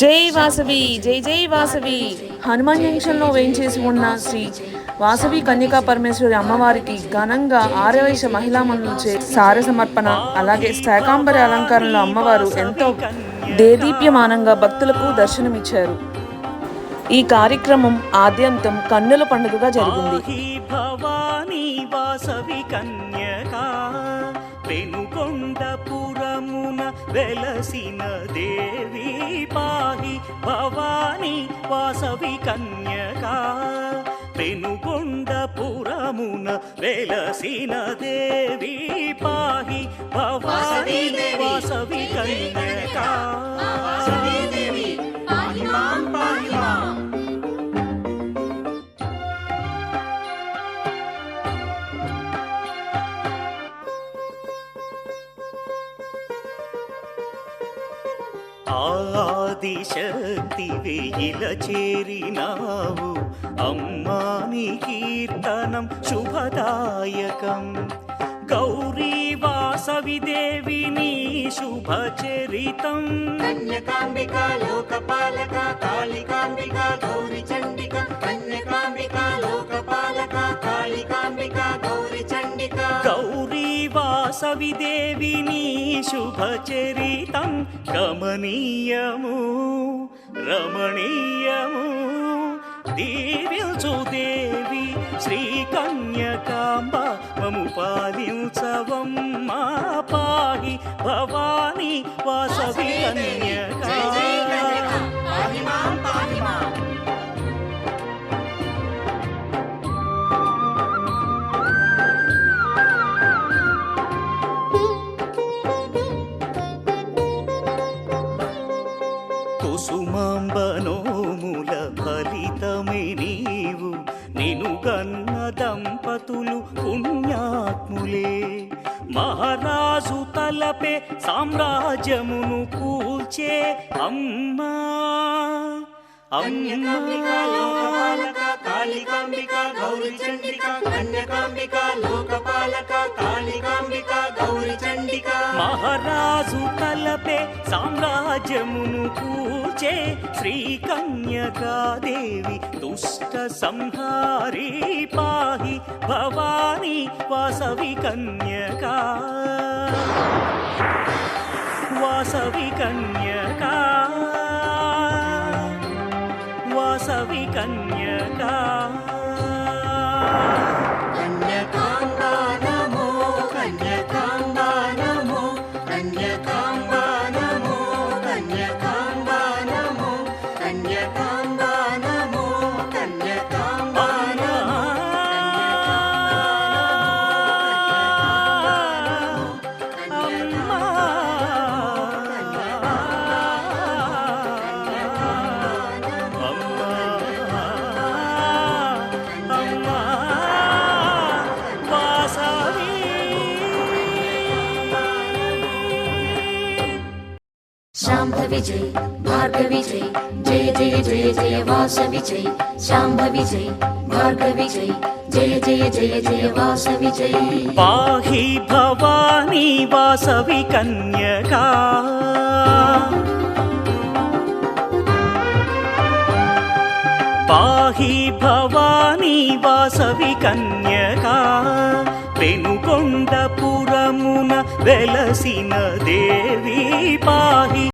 జై వాసవి జై జై వాసవి. హనుమాన్ జంక్షన్లో వేయించేసి ఉన్న శ్రీ వాసవి కన్యకా పరమేశ్వరి అమ్మవారికి ఘనంగా ఆరవైశ మహిళా మనులచే సార సమర్పణ అలాగే శాకాంబరి అలంకారంలో అమ్మవారు ఎంతో దేదీప్యమానంగా భక్తులకు దర్శనమిచ్చారు. ఈ కార్యక్రమం ఆద్యంతం కన్నుల పండుగగా జరిగింది. ఆహి భవానీ వాసవి కన్యకా పెనుకొండపురమున వెలసిన దేవి పాహి భవానీ వాసవి కన్యకా పెనుకొండపురమున వెలసిన దేవి పాహి భవానీ వాసవి కన్యకా. ఆదిశక్తి వెయిల చేరినావు. అమ్మాని కీర్తనం శుభదాయకం. గౌరీ వాసవి దేవి నీ శుభచరితం కన్యకాంబిక లోకపాలక కాళికాంబిక గౌరి చండిక వాసవి దేవి నీ శుభచరితం గమనీయము రమణీయము. దీవించు దేవి శ్రీ కన్యకాంబ మము పాలించవమ్మా. పాహి భవాని వాసవి కన్యకా. కుసుమాంబనోముల ఫలితమే నీవు. నిను కన్న దంపతులు పుణ్యాత్ములే. మహారాజు తలపే సామ్రాజ్యమును కూల్చే అమ్మా. కన్యకాంబికా లోకపాలక కాళికాంబికా గౌరి చండిక కన్యకాంబికా లోకపాలక సామ్రాజ్యమును పూచే శ్రీ కన్యకాదేవి దుష్ట సంహారీ పాహి భవాని వాసవి కన్యకా. వాసవి కన్యకా. వాసవి కన్యకా. Jacob. శాంభవి జై జయ జయ జయ జయ వాసవి జై శాంభవి జై జయ జయ జయ జయ వాసవి జై పాహి భవానీ వాసవి కన్యకా పాహి భవానీ వాసవి కన్యకా పెనుకొండ పురమున వెలసిన దేవి పాహి